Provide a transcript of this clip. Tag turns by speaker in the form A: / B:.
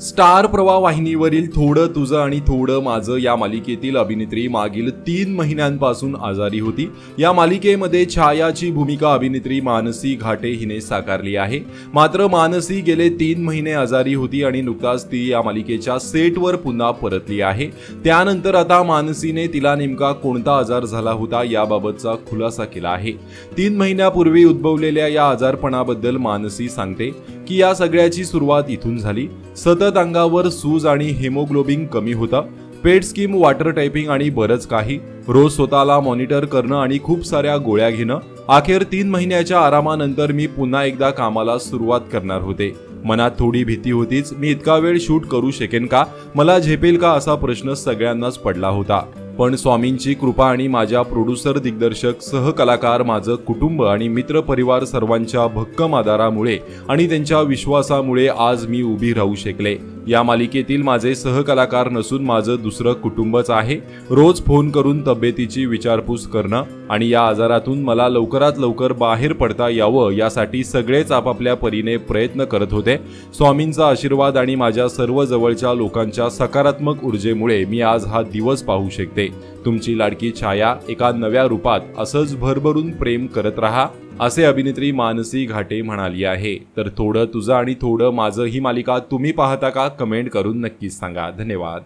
A: Star प्रवाह वाहिनीवरील थोडं तुझं आणि थोडं माझं या मालिकेतील अभिनेत्री मागील तीन महिन्यांपासून आजारी होती. या मालिकेमध्ये छायाची भूमिका अभिनेत्री मानसी घाटे हिने साकारली आहे. मात्र मानसी गेले तीन महिने आजारी होती आणि नुकताच ती या मालिकेच्या सेटवर पुन्हा परतली आहे. त्यानंतर आता मानसीने तिला नेमका कोणता आजार झाला होता याबाबतचा खुलासा केला आहे. तीन महिन्यापूर्वी उद्भवलेल्या या आजारपणाबद्दल मानसी सांगते की या सगळ्याची सुरुवात इथून झाली. सतत अंगावर सूज आणि हिमोग्लोबिन कमी होता. पेट स्कीम वॉटर टायपिंग आणि बरंच काही. रोज स्वतःला मॉनिटर करणं आणि खूप साऱ्या गोळ्या घेणं. अखेर तीन महिन्याच्या आरामानंतर मी पुन्हा एकदा कामाला सुरुवात करणार होते. मनात थोडी भीती होतीच. मी इतका वेळ शूट करू शकेन का? मला झेपेल का असा प्रश्न सगळ्यांनाच पडला होता. पण स्वामींची कृपा आणि माझ्या प्रोड्युसर दिग्दर्शक सहकलाकार माझं कुटुंब आणि मित्रपरिवार सर्वांच्या भक्कम आधारामुळे आणि त्यांच्या विश्वासामुळे आज मी उभी राहू शकले. या मालिकेतील माझे सहकलाकार नसून माझं दुसरं कुटुंबच आहे. रोज फोन करून तब्येतीची विचारपूस करणं आणि या आजारातून मला लवकरात लवकर बाहेर पडता यावं यासाठी सगळेच आपापल्या परीने प्रयत्न करत होते. स्वामींचा आशीर्वाद आणि माझ्या सर्व जवळच्या लोकांच्या सकारात्मक ऊर्जेमुळे मी आज हा दिवस पाहू शकते. तुमची लाडकी छाया एका नव्या रूपात असंच भरभरून प्रेम करत राहा असे अभिनेत्री मानसी घाटे म्हणाली आहे. तर थोडं तुझं आणि थोडं माझं ही मालिका तुम्ही पाहता का? कमेंट करून नक्कीच सांगा. धन्यवाद.